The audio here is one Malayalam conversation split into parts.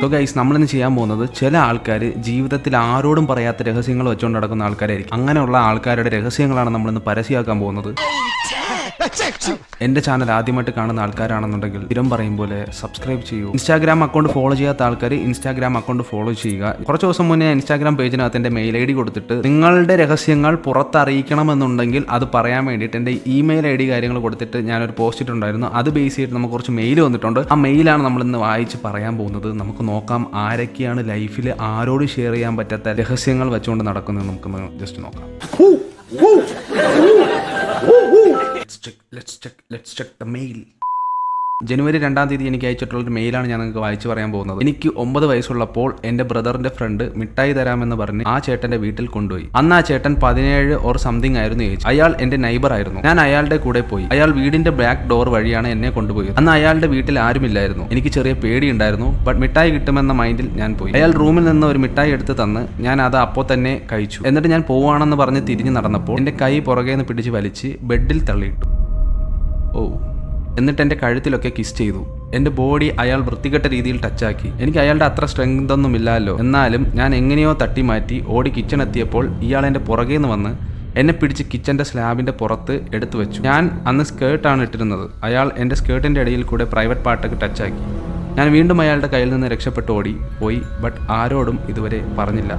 സോ ഗൈസ് നമ്മളിന്ന് ചെയ്യാൻ പോകുന്നത് ചില ആൾക്കാർ ജീവിതത്തിൽ ആരോടും പറയാത്ത രഹസ്യങ്ങൾ വെച്ചുകൊണ്ട് നടക്കുന്ന ആൾക്കാരായിരിക്കും. അങ്ങനെയുള്ള ആൾക്കാരുടെ രഹസ്യങ്ങളാണ് നമ്മളിന്ന് പരസ്യമാക്കാൻ പോകുന്നത്. എന്റെ ചാനൽ ആദ്യമായിട്ട് കാണുന്ന ആൾക്കാരാണെന്നുണ്ടെങ്കിൽ സ്ഥിരം പറയും പോലെ സബ്സ്ക്രൈബ് ചെയ്യൂ. ഇൻസ്റ്റാഗ്രാം അക്കൗണ്ട് ഫോളോ ചെയ്യാത്ത ആൾക്കാർ ഇൻസ്റ്റാഗ്രാം അക്കൗണ്ട് ഫോളോ ചെയ്യുക. കുറച്ച് ദിവസം മുന്നേ ഇൻസ്റ്റാഗ്രാം പേജിനകത്ത് എന്റെ മെയിൽ ഐ ഡി കൊടുത്തിട്ട് നിങ്ങളുടെ രഹസ്യങ്ങൾ പുറത്തറിയിക്കണമെന്നുണ്ടെങ്കിൽ അത് പറയാൻ വേണ്ടിയിട്ട് എന്റെ ഇമെയിൽ ഐ ഡി കാര്യങ്ങൾ കൊടുത്തിട്ട് ഞാൻ ഒരു പോസ്റ്റ് ഇട്ടുണ്ടായിരുന്നു അത് ബേസ് ചെയ്തിട്ട് നമുക്ക് കുറച്ച് മെയിൽ വന്നിട്ടുണ്ട്. ആ മെയിലാണ് നമ്മൾ ഇന്ന് വായിച്ച് പറയാൻ പോകുന്നത്. നമുക്ക് നോക്കാം ആരൊക്കെയാണ് ലൈഫിൽ ആരോട് ഷെയർ ചെയ്യാൻ പറ്റാത്ത രഹസ്യങ്ങൾ വെച്ചുകൊണ്ട് നടക്കുന്നത് നമുക്ക് ജസ്റ്റ് നോക്കാം. Let's check, let's check, let's check the mail. ജനുവരി രണ്ടാം തീയതി എനിക്ക് അയച്ചിട്ടുള്ള ഒരു മെയിലാണ് ഞാൻ നിങ്ങൾക്ക് വായിച്ചു പറയാൻ പോകുന്നത്. എനിക്ക് ഒമ്പത് വയസ്സുള്ളപ്പോൾ എന്റെ ബ്രദറിന്റെ ഫ്രണ്ട് മിഠായി തരാമെന്ന് പറഞ്ഞ് ആ ചേട്ടന്റെ വീട്ടിൽ കൊണ്ടുപോയി. അന്ന് ആ ചേട്ടൻ പതിനേഴ് ഓർ സംതിങ് ആയിരുന്നു ഏജ്. അയാൾ എന്റെ നൈബർ ആയിരുന്നു. ഞാൻ അയാളുടെ കൂടെ പോയി. അയാൾ വീടിന്റെ ബാക്ക് ഡോർ വഴിയാണ് എന്നെ കൊണ്ടുപോയത്. അന്ന് അയാളുടെ വീട്ടിൽ ആരുമില്ലായിരുന്നു. എനിക്ക് ചെറിയ പേടി ഉണ്ടായിരുന്നു ബട്ട് മിഠായി കിട്ടുമെന്ന മൈൻഡിൽ ഞാൻ പോയി. അയാൾ റൂമിൽ നിന്ന് ഒരു മിഠായി എടുത്ത് തന്ന് ഞാൻ അത് അപ്പോൾ തന്നെ കഴിച്ചു. എന്നിട്ട് ഞാൻ പോവാണെന്ന് പറഞ്ഞ് തിരിഞ്ഞു നടന്നപ്പോൾ എന്റെ കൈ പുറകെ നിന്ന് പിടിച്ച് വലിച്ച് ബെഡിൽ തള്ളിയിട്ടു. ഓ. എന്നിട്ട് എന്റെ കഴുത്തിലൊക്കെ കിസ് ചെയ്തു. എന്റെ ബോഡി അയാൾ വൃത്തികെട്ട രീതിയിൽ ടച്ചാക്കി എനിക്ക് അയാളുടെ അത്ര സ്ട്രെങ്ത് ഒന്നും ഇല്ലല്ലോ. എന്നാലും ഞാൻ എങ്ങനെയോ തട്ടി മാറ്റി ഓടി കിച്ചൺ എത്തിയപ്പോൾ ഇയാൾ എന്റെ പുറകെ നിന്ന് വന്ന് എന്നെ പിടിച്ച് കിച്ചന്റെ സ്ലാബിന്റെ പുറത്ത് എടുത്തു വെച്ചു. ഞാൻ അന്ന് സ്കേർട്ടാണ് ഇട്ടിരുന്നത്. അയാൾ എന്റെ സ്കേർട്ടിന്റെ ഇടയിൽ കൂടെ പ്രൈവറ്റ് പാർട്ടൊക്കെ ടച്ചാക്കി ഞാൻ വീണ്ടും അയാളുടെ കയ്യിൽ നിന്ന് രക്ഷപ്പെട്ട് ഓടി പോയി. ബട്ട് ആരോടും ഇതുവരെ പറഞ്ഞില്ല.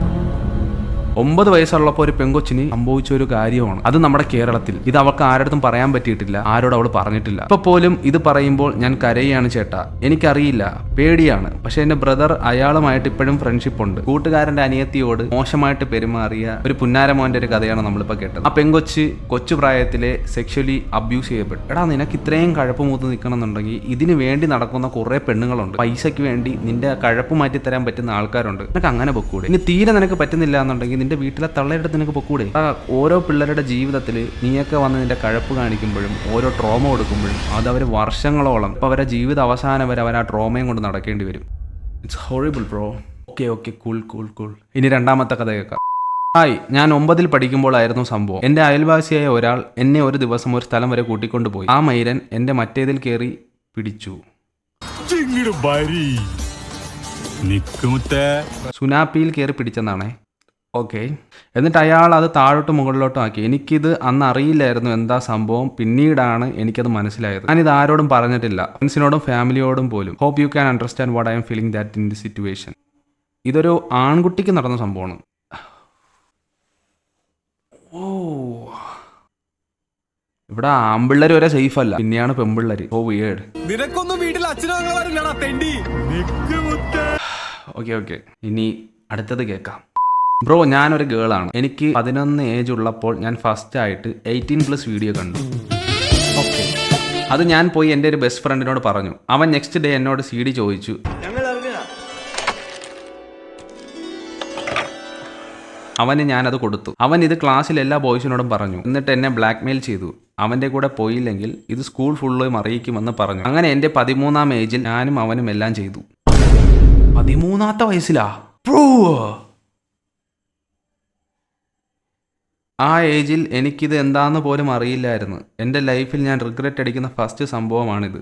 ഒമ്പത് വയസ്സുള്ളപ്പോൾ ഒരു പെങ്കൊച്ചിന് സംഭവിച്ച ഒരു കാര്യമാണ്. അത് നമ്മുടെ കേരളത്തിൽ. ഇത് അവൾക്ക് ആരോടും പറയാൻ പറ്റിയിട്ടില്ല. ആരോടും അവൾ പറഞ്ഞിട്ടില്ല. ഇപ്പൊ പോലും ഇത് പറയുമ്പോൾ ഞാൻ കരയാണ് ചേട്ടാ. എനിക്കറിയില്ല. പേടിയാണ്. പക്ഷെ എന്റെ ബ്രദർ അയാളുമായിട്ട് ഇപ്പോഴും ഫ്രണ്ട്ഷിപ്പ് ഉണ്ട്. കൂട്ടുകാരന്റെ അനിയത്തിയോട് മോശമായിട്ട് പെരുമാറിയ ഒരു പുന്നാരമോന്റെ ഒരു കഥയാണ് നമ്മളിപ്പോ കേട്ടത്. ആ പെങ്കൊച്ച് കൊച്ചു പ്രായത്തിലെ സെക്ഷലി അബ്യൂസ് ചെയ്യപ്പെട്ടു. എടാ നിനക്ക് ഇത്രയും കഴപ്പ് മൂത്ത് നിൽക്കണമെന്നുണ്ടെങ്കിൽ ഇതിന് വേണ്ടി നടക്കുന്ന കുറെ പെണ്ണുങ്ങളുണ്ട്. പൈസയ്ക്ക് വേണ്ടി നിന്റെ കഴപ്പ് മാറ്റി തരാൻ പറ്റുന്ന ആൾക്കാരുണ്ട്. നിനക്ക് അങ്ങനെ പൊക്കൂടെ? ഇനി തീരെ നിനക്ക് പറ്റുന്നില്ല എന്നുണ്ടെങ്കിൽ നിന്റെ വീട്ടിലെ തള്ളയുടെ നിനക്ക് പൊക്കൂടെ? ഓരോ പിള്ളേരുടെ ജീവിതത്തിൽ നീയൊക്കെ വന്ന് നിന്റെ കഴപ്പ് കാണിക്കുമ്പോഴും ഓരോ ട്രോമ കൊടുക്കുമ്പോഴും അത് അവർ വർഷങ്ങളോളം ഇപ്പം അവരുടെ ജീവിത അവസാനം വരെ അവർ ആ ട്രോമയും കൊണ്ട് നടക്കേണ്ടി വരും. It's horrible bro okay okay cool cool cool ഇനി രണ്ടാമത്തെ കഥ കേൾക്കാം. ഹായ് ഞാൻ ഒമ്പതിൽ പഠിക്കുമ്പോഴായിരുന്നു സംഭവം. എന്റെ അയൽവാസിയായ ഒരാൾ എന്നെ ഒരു ദിവസം ഒരു സ്ഥലം വരെ കൂട്ടിക്കൊണ്ടുപോയി. ആ മൈരൻ എന്റെ മറ്റേതിൽ കയറി പിടിച്ചു. സുനാപ്പിയിൽ കയറി പിടിച്ചെന്നാണേ. ഓക്കെ. എന്നിട്ട് അയാൾ അത് താഴോട്ടും മുകളിലോട്ടും ആക്കി. എനിക്കിത് അന്ന് അറിയില്ലായിരുന്നു എന്താ സംഭവം. പിന്നീടാണ് എനിക്കത് മനസ്സിലായത്. ഞാൻ ഇത് ആരോടും പറഞ്ഞിട്ടില്ല. ഫ്രണ്ട്സിനോടും ഫാമിലിയോടും പോലും. Hope you can understand what I am feeling that in the situation ഇതൊരു ആൺകുട്ടിക്ക് നടന്ന സംഭവമാണ്. ഓ ഇവിടെ ആമ്പിള്ളേർ വരെ സേഫ് അല്ല പിന്നെയാണ് പെമ്പിള്ളേർ ഓ വിയേഡ് നിനക്കൊന്നും വീട്ടിൽ അച്ഛനും ഓക്കെ ഓക്കെ. ഇനി അടുത്തത് കേൾക്കാം. ബ്രോ ഞാനൊരു ഗേളാണ് എനിക്ക് പതിനൊന്ന് ഏജ് ഉള്ളപ്പോൾ ഞാൻ ഫസ്റ്റ് ആയിട്ട് എയ്റ്റീൻ പ്ലസ് വീഡിയോ കണ്ടു. ഓക്കെ അത് ഞാൻ പോയി എന്റെ ഒരു ബെസ്റ്റ് ഫ്രണ്ടിനോട് പറഞ്ഞു. അവൻ നെക്സ്റ്റ് ഡേ എന്നോട് സി ഡി ചോദിച്ചു. അവന് ഞാനത് കൊടുത്തു. അവൻ ഇത് ക്ലാസ്സിൽ എല്ലാ ബോയ്സിനോടും പറഞ്ഞു. എന്നിട്ട് എന്നെ ബ്ലാക്ക്മെയിൽ ചെയ്തു. അവന്റെ കൂടെ പോയില്ലെങ്കിൽ ഇത് സ്കൂൾ ഫുള്ളും അറിയിക്കുമെന്ന് പറഞ്ഞു. അങ്ങനെ എന്റെ പതിമൂന്നാം ഏജിൽ ഞാനും അവനും എല്ലാം ചെയ്തു. പതിമൂന്നാമത്തെ വയസ്സിലാ? ആ ഏജിൽ എനിക്കിത് എന്താന്ന് പോലും അറിയില്ലായിരുന്നു. എന്റെ ലൈഫിൽ ഞാൻ റിഗ്രറ്റ് അടിക്കുന്ന ഫസ്റ്റ് സംഭവമാണിത്.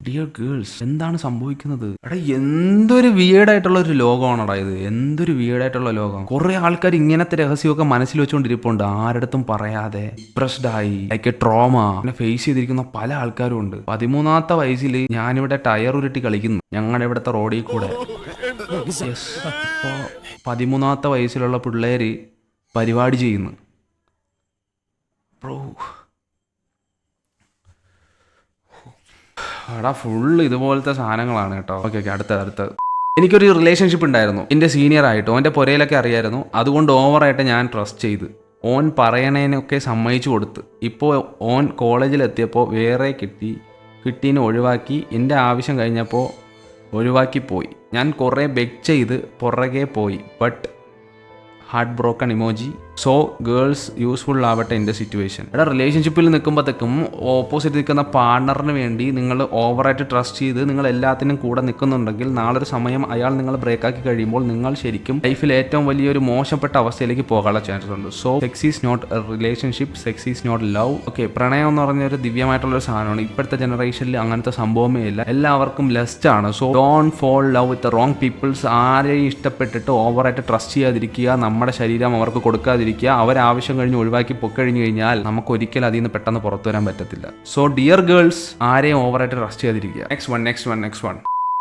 ഡിയർ ഗേൾസ് എന്താണ് സംഭവിക്കുന്നത്? എടാ എന്തൊരു വിയേഡായിട്ടുള്ള ഒരു ലോകമാണടാ ഇത്? എന്തൊരു വിയേഡായിട്ടുള്ള ലോകം. കുറെ ആൾക്കാർ ഇങ്ങനത്തെ രഹസ്യമൊക്കെ മനസ്സിൽ വെച്ചുകൊണ്ടിരിപ്പുണ്ട് ആരടുത്തും പറയാതെ ഡിപ്രസ്ഡ് ആയി ലൈക്ക് ട്രോമ എന്നെ ഫേസ് ചെയ്തിരിക്കുന്ന പല ആൾക്കാരും ഉണ്ട് പതിമൂന്നാമത്തെ വയസ്സിൽ ഞാനിവിടെ ടയർ ഉരുട്ടി കളിക്കുന്നു. ഞങ്ങളുടെ ഇവിടുത്തെ റോഡിൽ കൂടെ. പതിമൂന്നാമത്തെ വയസ്സിലുള്ള പിള്ളേര് പരിപാടി ചെയ്യുന്നു. ബ്രോ. എടാ ഫുള്ള് ഇതുപോലത്തെ സാധനങ്ങളാണ് കേട്ടോ. ഓക്കെ ഓക്കെ അടുത്ത അടുത്തത്. എനിക്കൊരു റിലേഷൻഷിപ്പ് ഉണ്ടായിരുന്നു. എന്റെ സീനിയർ ആയിട്ട് ഓന്റെ പുരയിലൊക്കെ അറിയായിരുന്നു. അതുകൊണ്ട് ഓവറായിട്ട് ഞാൻ ട്രസ്റ്റ് ചെയ്ത്. ഓൻ പറയണേനൊക്കെ സമ്മതിച്ചു കൊടുത്ത്. ഇപ്പോൾ ഓൻ കോളേജിലെത്തിയപ്പോൾ വേറെ കിട്ടി കിട്ടീനെ ഒഴിവാക്കി. എന്റെ ആവശ്യം കഴിഞ്ഞപ്പോൾ ഒഴിവാക്കി പോയി ഞാൻ കുറേ ബെഗ് ചെയ്ത് പുറകെ പോയി. But heart broken emoji so girls useful ആവട്ടെ എന്റെ സിറ്റുവേഷൻ എടാ റിലേഷൻഷിപ്പിൽ നിൽക്കുമ്പോഴത്തേക്കും ഓപ്പോസിറ്റ് നിൽക്കുന്ന പാർട്ണറിന് വേണ്ടി നിങ്ങൾ ഓവറായിട്ട് ട്രസ്റ്റ് ചെയ്ത് നിങ്ങൾ എല്ലാത്തിനും കൂടെ നിൽക്കുന്നുണ്ടെങ്കിൽ നാളൊരു സമയം അയാൾ നിങ്ങൾ ബ്രേക്കാക്കി കഴിയുമ്പോൾ നിങ്ങൾ ശരിക്കും ലൈഫിൽ ഏറ്റവും വലിയൊരു മോശപ്പെട്ട അവസ്ഥയിലേക്ക് പോകാനുള്ള ചാൻസസ് ഉണ്ട്. So sex is not relationship sex is not love okay പ്രണയം എന്ന് പറഞ്ഞ ഒരു ദിവ്യമായിട്ടുള്ള ഒരു സാധനമാണ്. ഇപ്പോഴത്തെ ജനറേഷനിൽ അങ്ങനത്തെ സംഭവമേ ഇല്ല. എല്ലാവർക്കും ലെസ്റ്റ് ആണ്. So don't fall love with wrong peoples ആരെയും ഇഷ്ടപ്പെട്ടിട്ട് ഓവറായിട്ട് ട്രസ്റ്റ് ചെയ്യാതിരിക്കുക. നമ്മുടെ ശരീരം അവർക്ക് കൊടുക്കാതിരിക്കുക അവരാവശ്യം കഴിഞ്ഞ് ഒഴിവാക്കി പൊക്കഴിഞ്ഞു കഴിഞ്ഞാൽ നമുക്ക് ഒരിക്കലും അതിൽ നിന്ന് പെട്ടെന്ന് പുറത്തു വരാൻ പറ്റത്തില്ല. സോ ഡിയർ ഗേൾസ് ആരെയും ഓവറായിട്ട് റെസ്റ്റ് ചെയ്തിരിക്കുക next one next one next one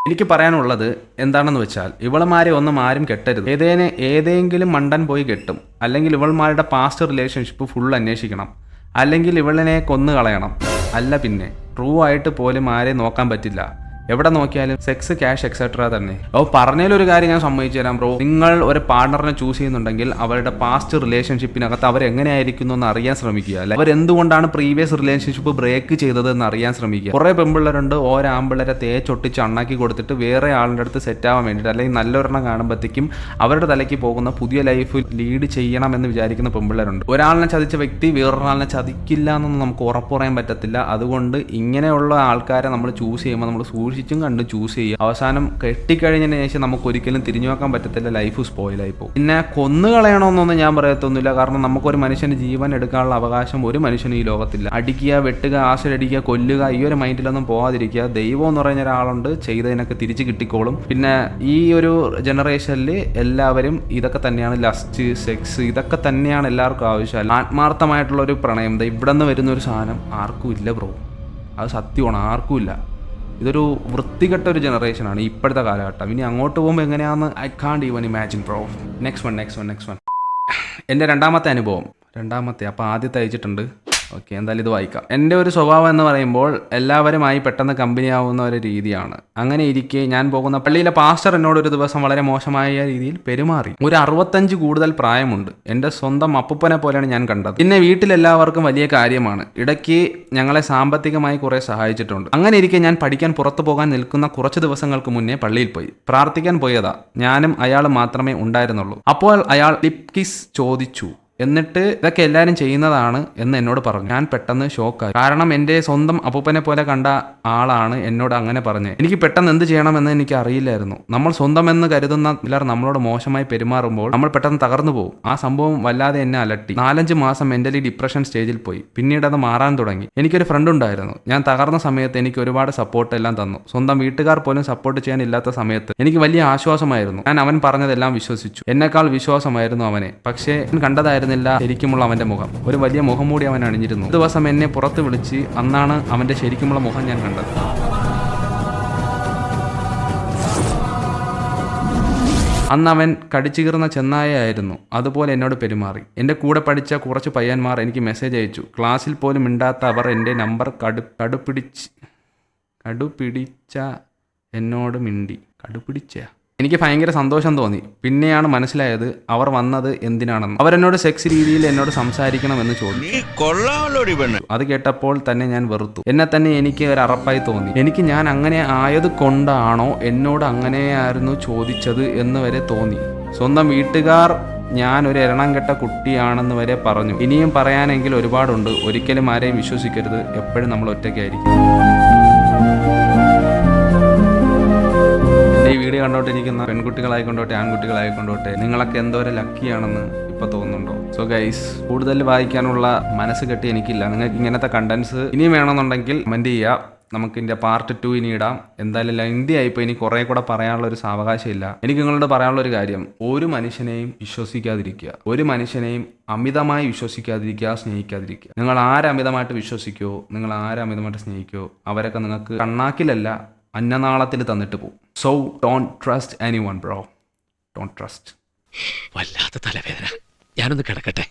എനിക്ക് പറയാനുള്ളത് എന്താണെന്ന് വെച്ചാൽ ഇവളമാരെ ഒന്നും ആരും കെട്ടരുത്. ഏതേനെ ഏതെങ്കിലും മണ്ടൻ പോയി കെട്ടും. അല്ലെങ്കിൽ ഇവൾമാരുടെ പാസ്റ്റ് റിലേഷൻഷിപ്പ് ഫുൾ അന്വേഷിക്കണം. അല്ലെങ്കിൽ ഇവളിനെ കൊന്നു കളയണം അല്ല പിന്നെ ട്രൂ ആയിട്ട് പോലും ആരെ നോക്കാൻ പറ്റില്ല. എവിടെ നോക്കിയാലും സെക്സ് ക്യാഷ് എക്സെട്ര തന്നെ. അപ്പോൾ പറഞ്ഞതിലൊരു കാര്യം ഞാൻ സമ്മതിച്ചു തരാം ബ്രോ നിങ്ങൾ ഒരു പാർട്ണറിനെ ചൂസ് ചെയ്യുന്നുണ്ടെങ്കിൽ അവരുടെ പാസ്റ്റ് റിലേഷൻഷിപ്പിനകത്ത് അവർ എങ്ങനെയായിരിക്കുന്നു എന്ന് അറിയാൻ ശ്രമിക്കുക. അല്ലെ? അവർ എന്തുകൊണ്ടാണ് പ്രീവിയസ് റിലേഷൻഷിപ്പ് ബ്രേക്ക് ചെയ്തത് എന്ന് അറിയാൻ ശ്രമിക്കുക. കുറെ പെമ്പിള്ളരുണ്ട് ഓരോ ആമ്പിള്ളേരെ തേച്ചൊട്ടിച്ച് അണ്ണാക്കി കൊടുത്തിട്ട് വേറെ ആളുടെ അടുത്ത് സെറ്റ് ആവാൻ വേണ്ടിയിട്ട് അല്ലെങ്കിൽ നല്ലൊരെണ്ണം കാണുമ്പോഴത്തേക്കും അവരുടെ തലയ്ക്ക് പോകുന്ന പുതിയ ലൈഫ് ലീഡ് ചെയ്യണം എന്ന് വിചാരിക്കുന്ന പെമ്പിള്ളരുണ്ട്. ഒരാളിനെ ചതിച്ച വ്യക്തി വേറൊരാളിനെ ചതിക്കില്ല എന്നൊന്നും നമുക്ക് ഉറപ്പ് പറയാൻ പറ്റത്തില്ല. അതുകൊണ്ട് ഇങ്ങനെയുള്ള ആൾക്കാരെ നമ്മൾ ചൂസ് ചെയ്യുമ്പോൾ നമ്മൾ സൂക്ഷിച്ചും കണ്ട് ചൂസ് ചെയ്യുക. അവസാനം കെട്ടിക്കഴിഞ്ഞതിന് ശേഷം നമുക്ക് ഒരിക്കലും തിരിഞ്ഞു നോക്കാൻ പറ്റത്തില്ല. ലൈഫ് സ്പോയിലായി പോകും. പിന്നെ കൊന്നു കളയണമെന്നൊന്നും ഞാൻ പറയത്തൊന്നുമില്ല. കാരണം നമുക്കൊരു മനുഷ്യന്റെ ജീവൻ എടുക്കാനുള്ള അവകാശം ഒരു മനുഷ്യനും ഈ ലോകത്തില്ല. അടിക്കുക വെട്ടുക ആശ്രടിക്കുക കൊല്ലുക ഈ ഒരു മൈൻഡിലൊന്നും പോകാതിരിക്കുക ദൈവം എന്ന് പറയുന്ന ഒരാളുണ്ട്. ചെയ്തതിനൊക്കെ തിരിച്ചു കിട്ടിക്കോളും. പിന്നെ ഈ ഒരു ജനറേഷനിൽ എല്ലാവരും ഇതൊക്കെ തന്നെയാണ്. ലസ്റ്റ് സെക്സ് ഇതൊക്കെ തന്നെയാണ് എല്ലാവർക്കും ആവശ്യം. ആത്മാർത്ഥമായിട്ടുള്ള ഒരു പ്രണയം. ഇവിടെ നിന്ന് വരുന്ന ഒരു സാധനം ആർക്കും ഇല്ല ബ്രോ അത് സത്യമാണ്. ആർക്കും ഇല്ല. ഇതൊരു വൃത്തികെട്ട ഒരു ജനറേഷനാണ് ഇപ്പോഴത്തെ കാലഘട്ടം. ഇനി അങ്ങോട്ട് പോകുമ്പോൾ എങ്ങനെയാണെന്ന് I can't even imagine bro next one next one next one എന്റെ രണ്ടാമത്തെ അനുഭവം രണ്ടാമത്തെ അപ്പോൾ ആദ്യത്തെ അയച്ചിട്ടുണ്ട്. ഓക്കെ എന്തായാലും ഇത് വായിക്കാം. എന്റെ ഒരു സ്വഭാവം എന്ന് പറയുമ്പോൾ എല്ലാവരുമായി പെട്ടെന്ന് കമ്പനി ആവുന്ന ഒരു രീതിയാണ്. അങ്ങനെ ഇരിക്കെ ഞാൻ പോകുന്ന പള്ളിയിലെ പാസ്റ്റർ എന്നോട് ഒരു ദിവസം വളരെ മോശമായ രീതിയിൽ പെരുമാറി. ഒരു അറുപത്തഞ്ച് കൂടുതൽ പ്രായമുണ്ട്. എന്റെ സ്വന്തം അപ്പൂപ്പനെ പോലെയാണ് ഞാൻ കണ്ടത്. പിന്നെ വീട്ടിലെല്ലാവർക്കും വലിയ കാര്യമാണ്. ഇടയ്ക്ക് ഞങ്ങളെ സാമ്പത്തികമായി കുറേ സഹായിച്ചിട്ടുണ്ട്. അങ്ങനെ ഇരിക്കെ ഞാൻ പഠിക്കാൻ പുറത്തു പോകാൻ നിൽക്കുന്ന കുറച്ച് ദിവസങ്ങൾക്ക് മുന്നേ പള്ളിയിൽ പോയി. പ്രാർത്ഥിക്കാൻ പോയതാ. ഞാനും അയാൾ മാത്രമേ ഉണ്ടായിരുന്നുള്ളൂ. അപ്പോൾ അയാൾ ലിപ് കിസ് ചോദിച്ചു എന്നിട്ട് ഇതൊക്കെ എല്ലാവരും ചെയ്യുന്നതാണ് എന്ന് എന്നോട് പറഞ്ഞു. ഞാൻ പെട്ടെന്ന് ഷോക്കായി കാരണം എന്റെ സ്വന്തം അപ്പൂപ്പനെ പോലെ കണ്ട ആളാണ് എന്നോട് അങ്ങനെ പറഞ്ഞത്. എനിക്ക് പെട്ടെന്ന് എന്ത് ചെയ്യണമെന്ന് എനിക്ക് അറിയില്ലായിരുന്നു. നമ്മൾ സ്വന്തം എന്ന് കരുതുന്ന ചിലർ നമ്മളോട് മോശമായി പെരുമാറുമ്പോൾ നമ്മൾ പെട്ടെന്ന് തകർന്നു പോകും. ആ സംഭവം വല്ലാതെ എന്നെ അലട്ടി. നാലഞ്ച് മാസം മെന്റലി ഡിപ്രഷൻ സ്റ്റേജിൽ പോയി. പിന്നീട് അത് മാറാൻ തുടങ്ങി. എനിക്കൊരു ഫ്രണ്ട് ഉണ്ടായിരുന്നു. ഞാൻ തകർന്ന സമയത്ത് എനിക്ക് ഒരുപാട് സപ്പോർട്ട് എല്ലാം തന്നു. സ്വന്തം വീട്ടുകാർ പോലും സപ്പോർട്ട് ചെയ്യാൻ ഇല്ലാത്ത സമയത്ത് എനിക്ക് വലിയ ആശ്വാസമായിരുന്നു. ഞാൻ അവൻ പറഞ്ഞതെല്ലാം വിശ്വസിച്ചു. എന്നെക്കാൾ വിശ്വാസമായിരുന്നു അവനെ. പക്ഷേ ഞാൻ കണ്ടതായിരുന്നില്ല ശരിക്കുമുള്ള അവന്റെ മുഖം. ഒരു വലിയ മുഖം മൂടി അവൻ അണിഞ്ഞിരുന്നു. ദിവസം എന്നെ പുറത്ത് വിളിച്ച് അന്നാണ് അവന്റെ ശരിക്കുമുള്ള മുഖം ഞാൻ കണ്ടത്. അന്ന് അവൻ കടിച്ചുകീർന്ന ചെന്നായായിരുന്നു അതുപോലെ എന്നോട് പെരുമാറി. എന്റെ കൂടെ പഠിച്ച കുറച്ച് പയ്യന്മാർ എനിക്ക് മെസ്സേജ് അയച്ചു. ക്ലാസ്സിൽ പോലും മിണ്ടാത്ത അവർ എന്റെ നമ്പർ കടു കടുപിടിച്ച് കടുപിടിച്ച എന്നോട് മിണ്ടി. കടുപിടിച്ച എനിക്ക് ഭയങ്കര സന്തോഷം തോന്നി. പിന്നെയാണ് മനസ്സിലായത് അവർ വന്നത് എന്തിനാണെന്ന്. അവരെന്നോട് സെക്സ് രീതിയിൽ എന്നോട് സംസാരിക്കണമെന്ന് ചോദിച്ചു. അത് കേട്ടപ്പോൾ തന്നെ ഞാൻ വെറുത്തു. എന്നെ തന്നെ എനിക്ക് ഒരു അറപ്പായി തോന്നി. എനിക്ക് ഞാൻ അങ്ങനെ ആയത് കൊണ്ടാണോ എന്നോട് അങ്ങനെയായിരുന്നു ചോദിച്ചത് എന്ന് വരെ തോന്നി. സ്വന്തം വീട്ടുകാർ ഞാൻ ഒരു എരണം കെട്ട കുട്ടിയാണെന്ന് വരെ പറഞ്ഞു. ഇനിയും പറയാനെങ്കിൽ ഒരുപാടുണ്ട്. ഒരിക്കലും ആരെയും വിശ്വസിക്കരുത്. എപ്പോഴും നമ്മൾ ഒറ്റയ്ക്കായിരിക്കും. വീഡിയോ കണ്ടോട്ടിരിക്കുന്ന പെൺകുട്ടികളായിക്കൊണ്ടോട്ടെ ആൺകുട്ടികളായിക്കൊണ്ടോട്ടെ നിങ്ങളൊക്കെ എന്തോരം ലക്കിയാണെന്ന് ഇപ്പൊ തോന്നുന്നുണ്ടോ? സോ ഗൈസ് കൂടുതൽ വായിക്കാനുള്ള മനസ്സ് കെട്ടി എനിക്കില്ല. നിങ്ങൾക്ക് ഇങ്ങനത്തെ കണ്ടന്റ്സ് ഇനിയും വേണമെന്നുണ്ടെങ്കിൽ കമന്റ് ചെയ്യുക നമുക്ക് ഇതിന്റെ പാർട്ട് ടു ഇനി ഇടാം. എന്തായാലും ലെങ്തി ആയിപ്പോ ഇനി കുറെ കൂടെ പറയാനുള്ള ഒരു സാവകാശം ഇല്ല എനിക്ക് നിങ്ങളോട് പറയാനുള്ള ഒരു കാര്യം. ഒരു മനുഷ്യനെയും വിശ്വസിക്കാതിരിക്കുക. ഒരു മനുഷ്യനെയും അമിതമായി വിശ്വസിക്കാതിരിക്കുക സ്നേഹിക്കാതിരിക്കുക. നിങ്ങൾ ആരമിതമായിട്ട് വിശ്വസിക്കുമോ നിങ്ങൾ ആരമിതമായിട്ട് സ്നേഹിക്കുമോ അവരൊക്കെ നിങ്ങൾക്ക് കണ്ണാക്കിലല്ല അന്നനാളത്തിൽ തന്നിട്ട് പോകും so don't trust any one bro don't trust വല്ലാത്ത തലവേദന. ഞാനൊന്ന് കിടക്കട്ടെ.